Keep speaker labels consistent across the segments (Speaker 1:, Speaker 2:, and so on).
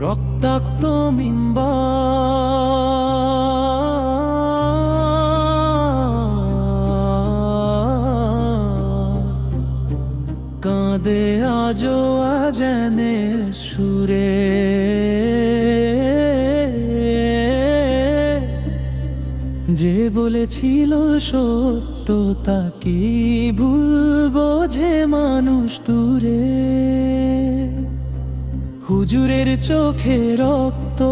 Speaker 1: রক্তাক্ত বিম্ব। কাঁদে আজো আজানে সুরে। যে বলেছিল সত্য তাকে ভুল বোঝে মানুষ দূরে? হুজুরের চোখে রক্ত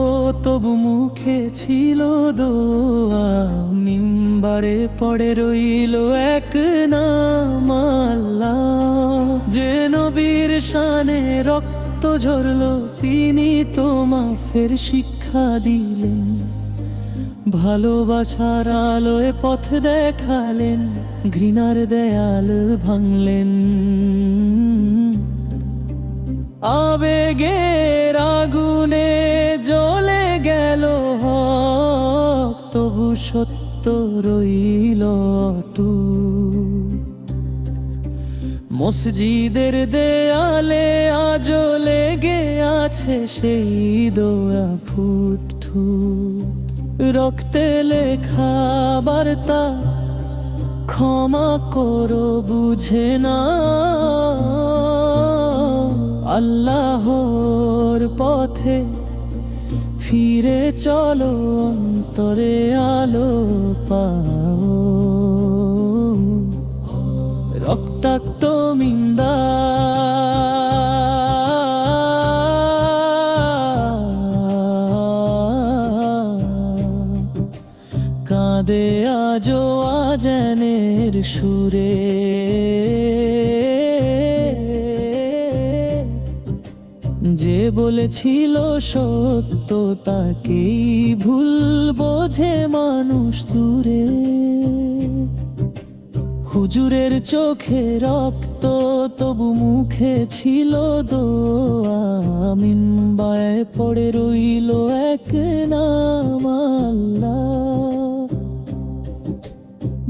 Speaker 1: তবু মুখে ছিল দোয়া। মিম্বারে পড়ে রইল এক নাম যে নবীর শানে রক্ত ঝরল, তিনি তোমা ফের শিক্ষা দিলেন। ভালোবাসার আলোয় পথ দেখালেন, ঘৃণার দেয়াল ভাঙলেন। আবেগের আগুনে জ্বলে গেল হক, তবু সত্য রইল টু মসজিদের দেয়ালে আজ লেগে আছে সেই দোয়া ফুট। রক্তে লেখা বার্তা, ক্ষমা করো, বুঝে না আল্লাহর পথে ফিরে চলো অন্তরে আলো পাও। রক্তাক্ত মিন্দা কাঁদে আজো আজানের সুরে। যে বলেছিল সত্য তাকেই ভুল বোঝে মানুষ দূরে। হুজুরের চোখে রক্ত তবু মুখে ছিল দোয়া। মিনবায় পড়ে রইল এক নাম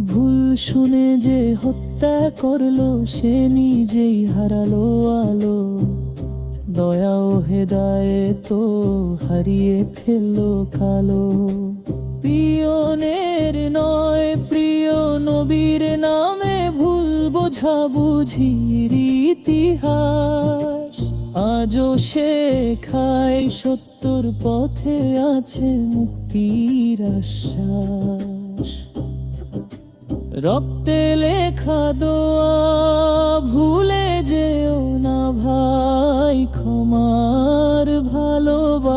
Speaker 1: ভুল শুনে যে হত্যা করল সে নিজেই হারালো আলো। দয়া ও হেদায়ে তো হারিয়ে ফেলল কালো পিয়নের নয়, প্রিয় নবীর নামে ভুল বোঝা বুঝির ইতিহাস। আজও শেখায় সত্যর পথে আছে মুক্তির আশ্বাস। রক্তে লেখা দোয়া ভুলে যেও না ভাই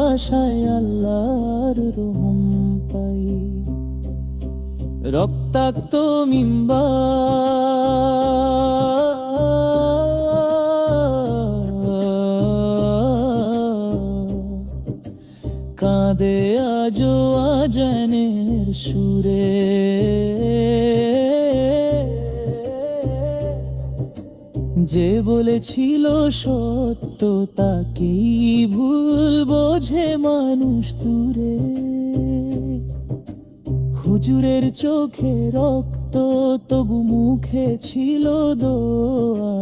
Speaker 1: ভালোবাসায় আল্লাহর রহম পাই। রক্তাক্ত মিম্বা। কাঁদে আজো আজানের সুরে। যে বলেছিল সত্য তাকেই ভুল বোঝে মানুষ দূরে। হুজুরের চোখে রক্ত তবু মুখে ছিল দোয়া,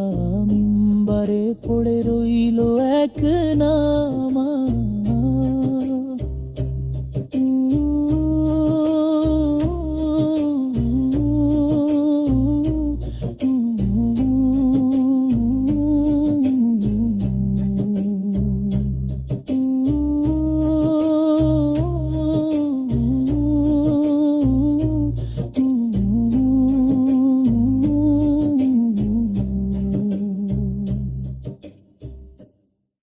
Speaker 1: মিম্বারে পড়ে রইল এক নামা